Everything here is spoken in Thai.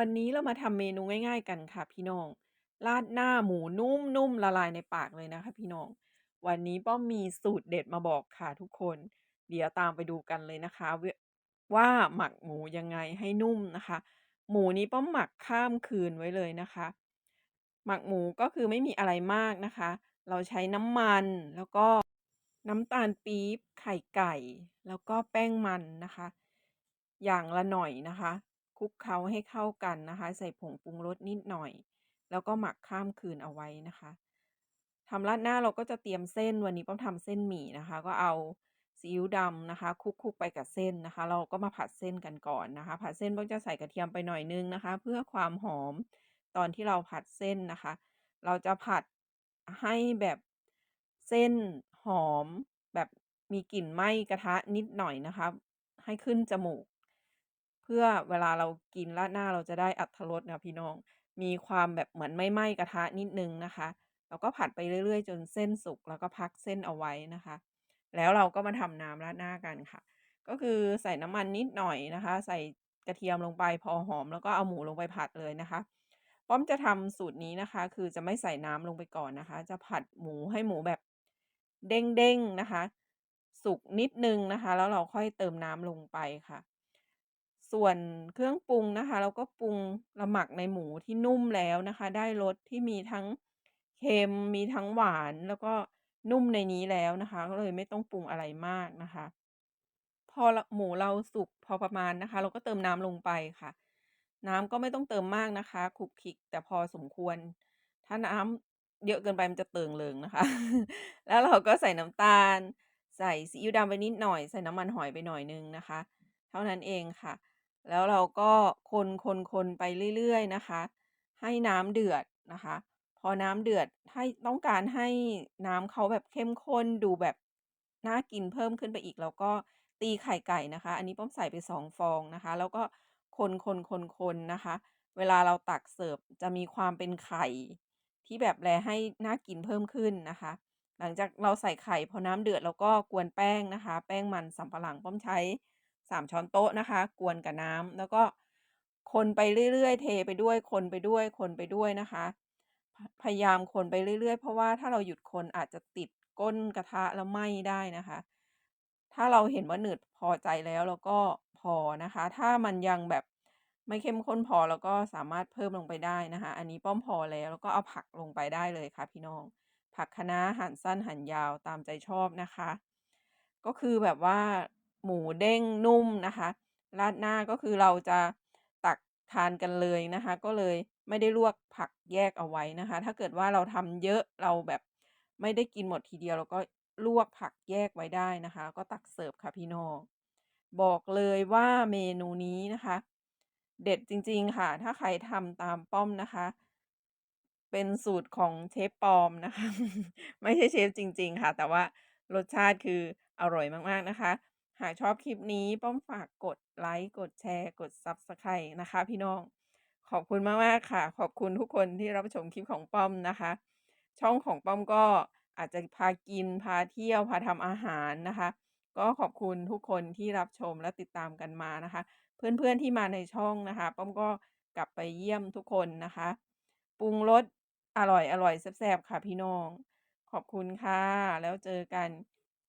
วันนี้เรามาทำเมนูง่าย ๆ กันค่ะพี่น้อง ราดหน้าหมูนุ่มๆละลายในปากเลยนะคะ พี่น้อง วันนี้ป้อมมีสูตรเด็ดมาบอกค่ะทุกคน เดี๋ยวตามไปดูกันเลยนะคะวว่าหมักหมูยังไงให้นุ่มนะคะ หมูนี้ป้อมหมักข้ามคืนไว้เลยนะคะ หมักหมูก็คือไม่มีอะไรมากนะคะ เราใช้น้ำมันแล้วก็น้ำตาลปี๊บไข่ไก่ แล้วก็แป้งมันนะคะ อย่างละหน่อยนะคะ คลุกเคล้าให้เข้ากันนะคะ ใส่ผงปรุงรสนิดหน่อย แล้วก็หมักข้ามคืนเอาไว้นะคะทำราดหน้าเราก็จะเตรียมเส้นวันนี้ป้อมทำเส้นหมี่นะคะ ก็เอาซีอิ๊วดำนะคะคลุกๆไปกับเส้นนะคะ เราก็มาผัดเส้นกันก่อนนะคะ ผัดเส้นป้อมจะใส่กระเทียมไปหน่อยนึงนะคะ เพื่อความหอมตอนที่เราผัดเส้นนะคะ เราจะผัดให้แบบเส้นหอมแบบมีกลิ่นไหม้กระทะนิดหน่อยนะคะ ให้ขึ้นจมูก เพื่อเวลาเรากินราดหน้าเราจะได้อรรถรสนะพี่น้อง มีความแบบเหมือนไม่ไหม้กระทะนิดนึงนะคะเราก็ผัดไปเรื่อยๆ จนเส้นสุกแล้วก็พักเส้นเอาไว้นะคะ แล้วเราก็มาทำน้ำราดหน้ากันค่ะ ก็คือใส่น้ำมันนิดหน่อยนะคะ ใส่กระเทียมลงไปพอหอม แล้วก็เอาหมูลงไปผัดเลยนะคะป้อมจะทำสูตรนี้นะคะ คือจะไม่ใส่น้ำลงไปก่อนนะคะ จะผัดหมูให้หมูแบบเด้งๆนะคะ สุกนิดนึงนะคะ แล้วเราค่อยเติมน้ำลงไปค่ะ ส่วนเครื่องปรุงนะคะ เราก็ปรุงเราหมักในหมูที่นุ่มแล้วนะคะ ได้รสที่มีทั้งเค็มมีทั้งหวาน แล้วก็นุ่มในนี้แล้วนะคะ ก็เลยไม่ต้องปรุงอะไรมากนะคะ พอหมูเราสุกพอประมาณนะคะ เราก็เติมน้ำลงไปค่ะ น้ำก็ไม่ต้องเติมมากนะคะคลุกคลิกแต่พอสมควร ถ้าน้ำเยอะเกินไปมันจะเติ่งเริงนะคะ แล้วเราก็ใส่น้ำตาล ใส่ซีอิ๊วดำไปนิดหน่อย ใส่น้ำมันหอยไปหน่อยนึงนะคะ เท่านั้นเองค่ะ แล้วเราก็คนๆๆไปเรื่อยๆนะคะ ให้น้ำเดือดนะคะ พอน้ำเดือดให้ต้องการให้น้ำเขาแบบเข้มข้นดูแบบน่ากินเพิ่มขึ้นไปอีก แล้วก็ตีไข่ไก่นะคะ อันนี้ป้อมใส่ไป2ฟองนะคะ แล้วก็คนๆๆๆนคนนะคะ เวลาเราตักเสิร์ฟจะมีความเป็นไข่ ที่แบบแลให้น่ากินเพิ่มขึ้นนะคะ หลังจากเราใส่ไข่พอน้ำเดือดเราก็กวนแป้งนะคะ แป้งมันสำปะหลังป้อมใช้ 3 ช้อนโต๊ะนะคะ กวนกับน้ำแล้วก็คนไปเรื่อยๆ เทไปด้วย คนไปด้วย คนไปด้วยนะคะ พยายามคนไปเรื่อยๆ เพราะว่าถ้าเราหยุดคนอาจจะติดก้นกระทะแล้วไหม้ได้นะคะ ถ้าเราเห็นว่าหนืดพอใจแล้วเราก็พอนะคะ ถ้ามันยังแบบไม่เข้มข้นพอเราก็สามารถเพิ่มลงไปได้นะคะ อันนี้ป้อมพอแล้วแล้วก็เอาผักลงไปได้เลยค่ะพี่น้อง ผักคะน้าหั่นสั้นหั่นยาวตามใจชอบนะคะ ก็คือแบบว่า หมูเด้งนุ่มนะคะราดหน้าก็คือเราจะตักทานกันเลยนะคะ ก็เลยไม่ได้ลวกผักแยกเอาไว้นะคะ ถ้าเกิดว่าเราทำเยอะเราแบบไม่ได้กินหมดทีเดียวเราก็ลวกผักแยกไว้ได้นะคะ ก็ตักเสิร์ฟค่ะพี่น้องบอกเลยว่าเมนูนี้นะคะ เด็ดจริงๆค่ะ ถ้าใครทำตามป้อมนะคะ เป็นสูตรของเชฟปอมนะคะ ไม่ใช่เชฟจริง ๆ ค่ะ แต่ว่ารสชาติคืออร่อยมากๆนะคะ หากชอบคลิปนี้ป้อมฝากกดไลค์ กดแชร์ กด Subscribe นะคะพี่น้อง ขอบคุณมากๆค่ะ ขอบคุณทุกคนที่รับชมคลิปของป้อมนะคะ ช่องของป้อมก็อาจจะพากิน พาเที่ยว พาทำอาหารนะคะ ก็ขอบคุณทุกคนที่รับชมและติดตามกันมานะคะ เพื่อนๆที่มาในช่องนะคะ ป้อมก็กลับไปเยี่ยมทุกคนนะคะ ปรุงรสอร่อยๆแซ่บๆค่ะพี่น้อง ขอบคุณค่ะ แล้วเจอกัน